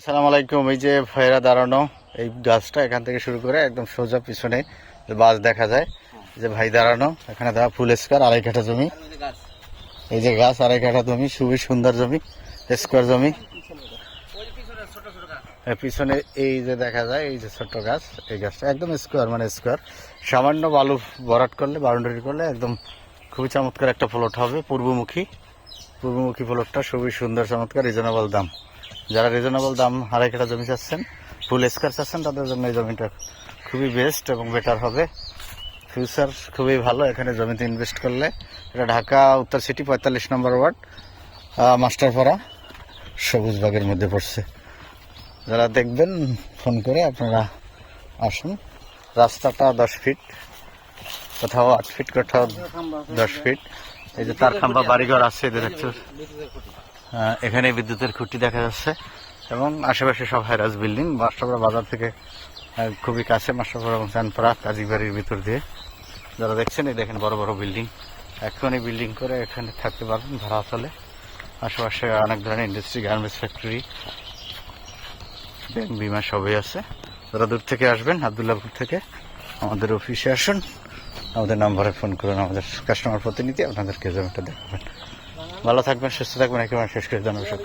আসসালামু আলাইকুম। এই যে ভয়েরা দাঁড়ানো, এই গাছটা এখান থেকে শুরু করে একদম সোজা পিছনে বাস দেখা যায়, যে ভাই দাঁড়ানো, এখানে দেওয়া ফুল স্কোয়ার, আড়াই কাঠা জমি। এই যে গাছ, আড়াই কাঠা জমি, খুবই সুন্দর জমি, স্কোয়ার জমি। পিছনে এই যে দেখা যায়, এই যে ছোট্ট গাছ, এই গাছটা একদম স্কোয়ার মানে স্কোয়ার। সামান্য বালু ভরাট করলে, বাউন্ডারি করলে একদম খুবই চমৎকার একটা প্লট হবে, পূর্বমুখী। পূর্বমুখী প্লটটা খুবই সুন্দর, চমৎকার রিজনেবল দাম। যারা রিজনেবল দাম আড়াই কাঠা জমি চাচ্ছেন ফুল স্কোয়ার চাচ্ছেন তাদের জন্য এই জমিটা খুবই বেস্ট এবং বেটার হবে। ফিউচার খুবই ভালো এখানে জমিতে ইনভেস্ট করলে। এটা ঢাকা উত্তর সিটি পঁয়তাল্লিশ নম্বর ওয়ার্ড। মাস্টারপাড়া সবুজবাগের মধ্যে পড়ছে। যারা দেখবেন ফোন করে আপনারা আসুন। রাস্তাটা দশ ফিট কোথাও আট ফিট কোথাও দশ ফিট এই যে তার খাম্বা বাড়িঘর আছে এদের আহ, এখানে বিদ্যুতের খুঁটি দেখা যাচ্ছে এবং আশেপাশে সব হাইরাজ বিল্ডিং মাস্টারপাড়া বাজার থেকে খুবই কাছে মাস্টারপাড়া এবং চানপাড়া কাজীবাড়ির ভিতর দিয়ে। যারা দেখছেন, এই দেখেন বড় বড় বিল্ডিং। এখন এই বিল্ডিং করে এখানে থাকতে পারবেন ভাড়া চলে। আশেপাশে অনেক ধরনের ইন্ডাস্ট্রি গার্মেন্টস ফ্যাক্টরি ব্যাংক, বিমা সবই আছে। যারা দূর থেকে আসবেন আবদুল্লাপুর থেকে আমাদের অফিসে আসুন। আমাদের নাম্বারে ফোন করুন, আমাদের কাস্টমার প্রতিনিধি আপনাদেরকে জমিটা দেখাবেন। ভালো থাকবেন সুস্থ থাকবেন একেবারে শেষ করে জানাব সব